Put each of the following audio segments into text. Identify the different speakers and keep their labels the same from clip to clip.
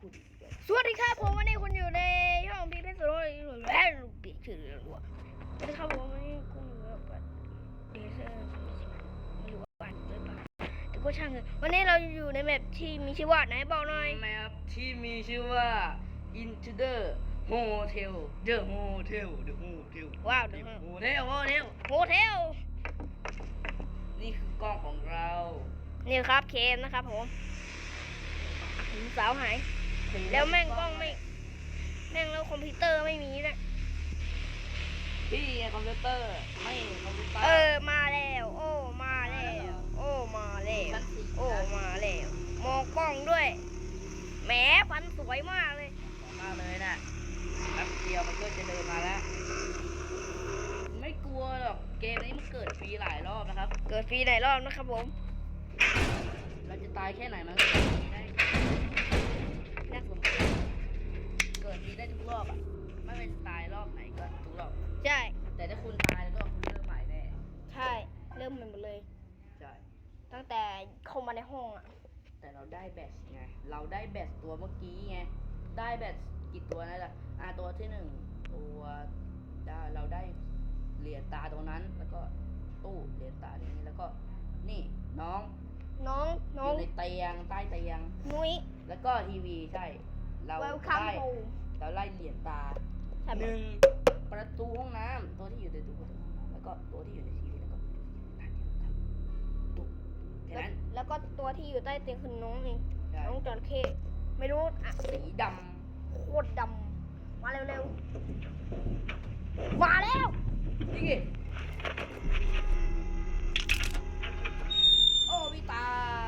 Speaker 1: สวัสดีครับผมวันนี้คุณอยู่ในช่องพี่เพชรสุโรยและลูกปีชื่อเรื่องว่าสวัสดีครับผมวันนี้คุณอยู่กับเดซเซอร์ไม่รู้ว่าอ่านหรือเปล่าแต่ก็ช่างเถอะวันนี้เราอยู่ในแมปที่มีชื่อว่าไหนบอกหน่อย
Speaker 2: แมปที่มีชื่อว่า Into the Hotel The Hotel The Hotel
Speaker 1: ว้าว
Speaker 2: The
Speaker 1: เดี๋ยว
Speaker 2: Hotel Hotel
Speaker 1: โฮเทล
Speaker 2: นี่คือกล้องของเรา
Speaker 1: นี่ครับเคมนะครับผมสาวหาย แล้วแม่งกล้องไม่ แม่งแล้วคอมพิวเตอร์ไม่มีนะ
Speaker 2: พี่คอมพิวเตอร์ ไม่คอมพิวเตอร์
Speaker 1: เออมาแล้ว โอ้มาแล้ว โอ้มาแล้ว
Speaker 2: ชั้นสี่
Speaker 1: โอ้มาแล้วมองกล้องด้วยแหมฟันสวยมากเลย
Speaker 2: มากเลยนะแป๊บเดียวมันก็จะเดินมาแล้วไม่กลัวหรอกเกมนี้มันเกิดฟรีหลายรอบนะครับ
Speaker 1: เกิดฟรีหลายรอบนะครับผม
Speaker 2: เราจะตายแค่ไหนมันก็เกิดฟรีได้น่า สนใจเกิดฟรีได้ทุกรอบอะ ไม่เป็นตายรอบไหนก็ทุกรอบ
Speaker 1: ใช่
Speaker 2: แต่ถ้าคุณตายแล้วก็คุณเริ่มใหม่แน่
Speaker 1: ใช่ เริ่มใหม่หมดเลย
Speaker 2: ใช่
Speaker 1: ตั้งแต่เข้ามาในห้องอะ
Speaker 2: แต่เราได้แบตไง เราได้แบตตัวเมื่อกี้ไง ได้แบตกี่ตัวนั่นแหละอ่าตัวที่หนึ่งตัวได้เราได้เหรียญตาตรงนั้น แล้วก็ตู้เหรียญตานี้แล้วก็นี่น้อง
Speaker 1: น้อง
Speaker 2: อ
Speaker 1: น้อง
Speaker 2: ยู่ในเตียงใต้เตียง
Speaker 1: นุ้ย
Speaker 2: แล้วก็ทีวีใช่ เรา
Speaker 1: welcome
Speaker 2: ได้
Speaker 1: home
Speaker 2: เราไล่เหรียญตา
Speaker 1: ใช่ไหม
Speaker 2: หนึ่งประตูห้องน้ำตัวที่อยู่ในตู้ประตูห้องน้ำแล้วก็ตัวที่อยู่ในทีวีแล้วก็ตู้แค่
Speaker 1: แล้ว
Speaker 2: นั้น
Speaker 1: แล้วก็ตัวที่อยู่ใต้เตียงคือน้องเอง
Speaker 2: ใช่
Speaker 1: น้องจระเข้ไม่รู้อะ
Speaker 2: สีด
Speaker 1: โคตรดำมาเร็วๆมาแล้วำ
Speaker 2: นี่ไงโอ้พี่ตาย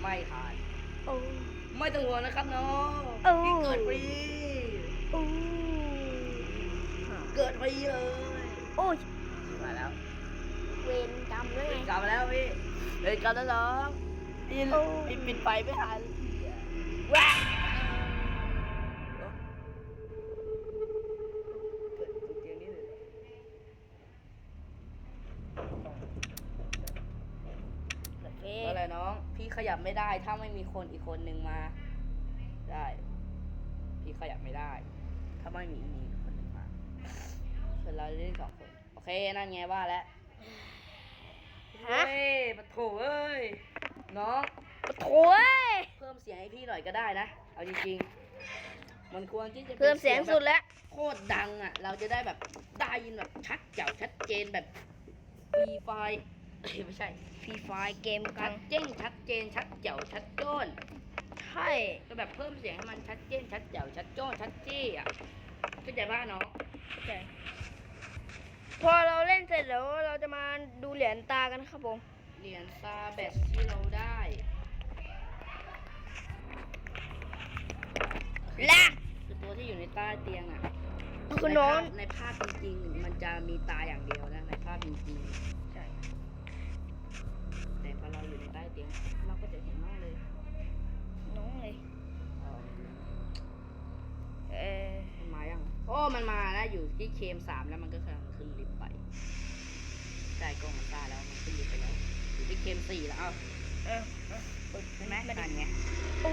Speaker 2: ไม่ทัน
Speaker 1: โอ้
Speaker 2: ไม่ต้องห่วงนะครับน้อง
Speaker 1: เออ
Speaker 2: พี่เกิดฟรี
Speaker 1: โอ้
Speaker 2: เกิดฟรีเลย
Speaker 1: โอ้ย
Speaker 2: มาแล้ว
Speaker 1: เวรกรรมด้วยไง
Speaker 2: กลับมาแล้วพี่เฮ้ยกลับแล้วน้องพี่
Speaker 1: โอ้
Speaker 2: พี่ปิดไฟไม่ทัน
Speaker 1: แหว
Speaker 2: ยับไม่ได้ ถ้าไม่มีคนอีกคนหนึ่งมา ได้ พี่ขยับไม่ได้ ถ้าไม่มีอีกคนหนึ่งมาส่วนเราเล่นสองคน โอเค นั่นไงว่าแล้ว
Speaker 1: ฮะ
Speaker 2: เฮ้ยปะโถเอ้ย น้อง
Speaker 1: โถ่เอ้ย
Speaker 2: เพิ่มเสียงให้พี่หน่อยก็ได้นะ เอาจริงๆ มันควรที่จะป็น
Speaker 1: เพิ่มเสียงสุดแล้ว
Speaker 2: โคตรดังอะ เราจะได้แบบได้ยินแบบชัดเจ๋วชัดเจนแบบฟรีไฟเอ้ย ไม่ใช่
Speaker 1: ฟรีไฟเกมกั
Speaker 2: ชั
Speaker 1: ง
Speaker 2: ดเจนชัดเจนชัดเจ๋วชัดโจ้น
Speaker 1: ใช่
Speaker 2: ก็แบบเพิ่มเสียงให้มันชัดเจนชัดเจ๋วชัดโจ้นชัดจี้อะเข้าใจป่ะน้อง
Speaker 1: ใช่พอเราเล่นเสร็จแล้วเราจะมาดูเหรียญตากันครับผม
Speaker 2: เหรียญซาแบบที่เราได้
Speaker 1: ละ
Speaker 2: คือตัวที่อยู่ในใต้เตียงอะ
Speaker 1: คือน้อง
Speaker 2: ในภาพในภาพจริงๆ มันจะมีตาอย่างเดียวนะในภาพจริง อยู่ที่เคมสามแล้วมันก็กำลังขึ้นลิฟต์ไปใช่กล้องมันตายแล้วมันขึ้นลิฟต์ไปแล้วอยู่ที่เคมสี่แล้วเอ้า
Speaker 1: เออเออ
Speaker 2: ใช่ไหมนั่นไง
Speaker 1: โอ้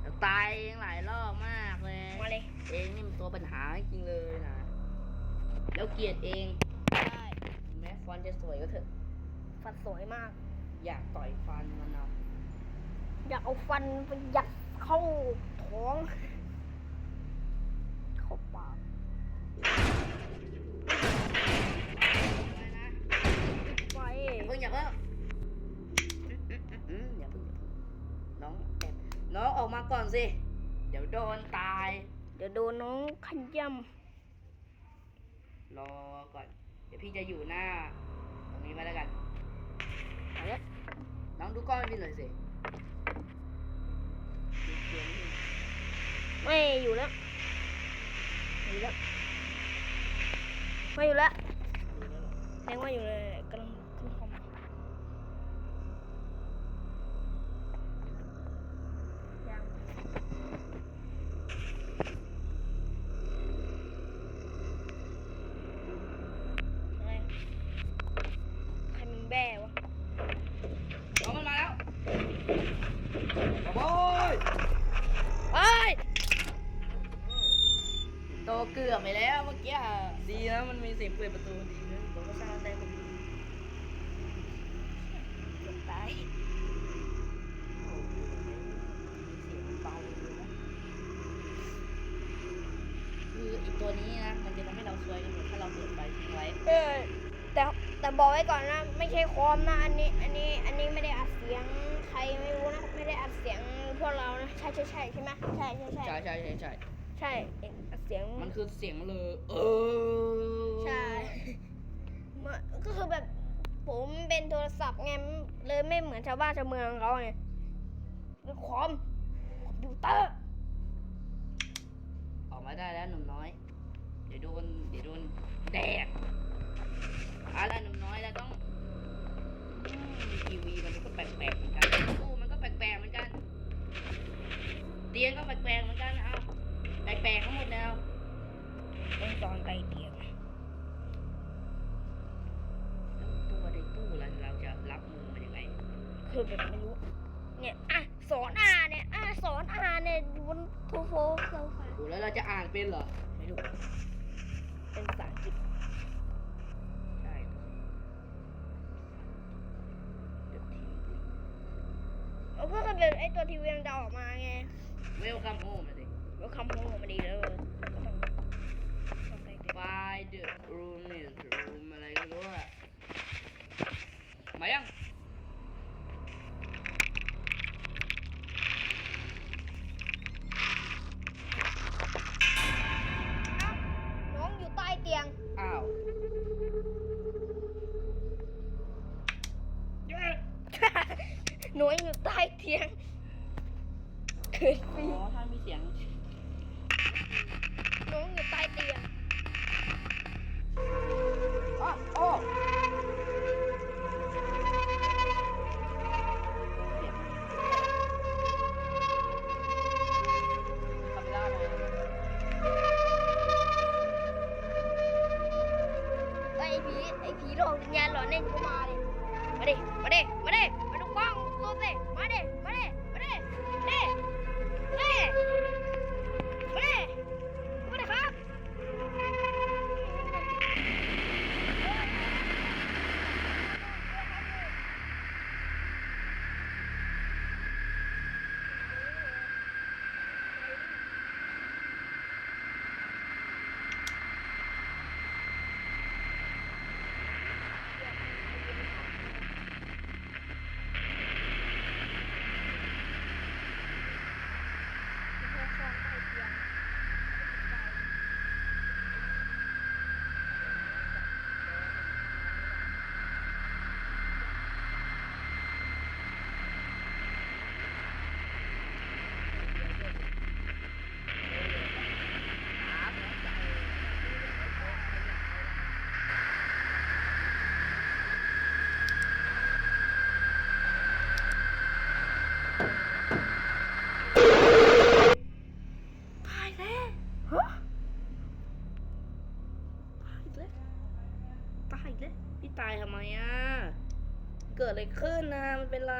Speaker 2: แล้วตายเองหลายรอบมากเลย
Speaker 1: มาเลย
Speaker 2: เองนี่มันตัวปัญหาจริงเลยนะแล้วเกลียดเอง
Speaker 1: ได้
Speaker 2: ถึงแม้ฟอนต์จะสวยก็เถอะ
Speaker 1: ฟันสวยมาก
Speaker 2: อยากต่อยฟันมันเอา
Speaker 1: อยากเอาฟันไปยัดเข้าท้อง
Speaker 2: น้องออกมาก่อนสิ เดี๋ยวโดนตาย
Speaker 1: เดี๋ยวโดนน้องขย่
Speaker 2: รอก่อน เดี๋ยวพี่จะอยู่หน้า ตรงนี้มาแล้วกันำ
Speaker 1: เอาละ
Speaker 2: น้องดูกล้องให้พี่หน่อยสิดูเกมนี่
Speaker 1: ไม่อยู่แล้วไม่อยู่แล้วไม่อยู่แล้ว
Speaker 2: ดูแล้วเหรอ
Speaker 1: แสดงว่าอยู่เลยกำลังขึ้นคอมยังอะไรใครมันแบ้วะ
Speaker 2: น้องมันมาแล้วโอ้ย
Speaker 1: เอ้ย
Speaker 2: โตเกือบไปแล้วเมื่อ กี้อะดีนะมันมีเสียงเปิดประตูดีนะโตก็สร้างได้คนดี
Speaker 1: เกือบตาย
Speaker 2: โอ้โหเสียงเบาเลยนะคืออีกตัวนี้นะ มันจะทำให้เราซวยกันหมดถ้าเราเปิดไฟทิ้งไว้
Speaker 1: เออแต่แต่บอกไว้ก่อนนะไม่ใช่คอมนะอันนี้อันนี้อันนี้ไม่ได้อัดเสียงใครไม่รู้นะไม่ได้อัดเสียงพวกเรานะใช่ใช่ใช่ใช่ไหมใช่ใช่ใช่
Speaker 2: ใช่ใช่ใช่ใช่
Speaker 1: สียง
Speaker 2: มันคือเสียงเลยเออ
Speaker 1: ใช่มันก็คือแบบผมเป็นโทรศัพท์ไงเลยไม่เหมือนชาวบ้านชาวเมืองเขาไงเป็นคอมคอมพิวเตอร์
Speaker 2: ออกมาได้แล้วหนุ่มน้อย เดี๋ยวโดนเดี๋ยวโดนแดกอะไรหนุ่มน้อยแล้วต้องอืมทีวีมันก็แปลกๆเหมือนกันตู้มันก็แปลกๆเหมือนกัน เตียงก็แปลกๆเหมือนกันเอาแปลกๆทั้งหมดแล้ว
Speaker 1: ต้องตอนไกลเตียง
Speaker 2: ตัวในตู้เราเราจะรับมือมันยังไง
Speaker 1: คือแบบไม่รู้ เนี่ย อะ สอนอ่านเนี่ย อะ สอนอ่านเนี่ยอยู่บนโทรโฟล์โซฟา
Speaker 2: โอ้แล้วเราจะอ่านเป็นเหรอ
Speaker 1: ไม่รู้ เป็นภาษาอังกฤษ
Speaker 2: ใช่เดี๋ยวที
Speaker 1: เอาก็คือแบบไอ้ตัวทีวีมันจะออกมาไง
Speaker 2: เวลคัมโฮมสิ
Speaker 1: แล้วคำพูดมันดีแล้วก็ต้องต้องไกลเตียง
Speaker 2: Find the room is room อะไรก็ไม่รู้อะมายัง
Speaker 1: น้องอยู่ใต้เตียง
Speaker 2: อ้าว
Speaker 1: หนูอยู่ใต้เตียงเกิด
Speaker 2: อ๋
Speaker 1: ปี
Speaker 2: อถ้ามีเสียง
Speaker 1: น้องอยู่ใต้เตียง
Speaker 2: อ๋อโอ้คาเมล่ามา
Speaker 1: ไอ้ผีไอ้ผีหลอกวิญญาณหลอนเน่นก็มาเลยมาดิมาดิมาดิ
Speaker 2: Mare, mare, mare, mare.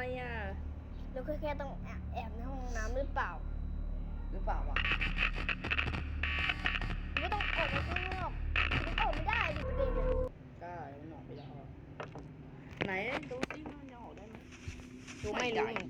Speaker 2: นะมันเป็นไรอะ
Speaker 1: แล้วก็แค่ต้องแอบแอบในห้องน้ำหรือเปล่า
Speaker 2: หรือเปล่าวะ
Speaker 1: หรือว่าต้องออกมาข้างนอกมันออกไม่ได้ดิประเด็นเนี่ย
Speaker 2: ได้มันออกไปแล้วอะไหนดูซิมันจะออกได้ไหม
Speaker 1: ดูไม่รู้เหมือนกัน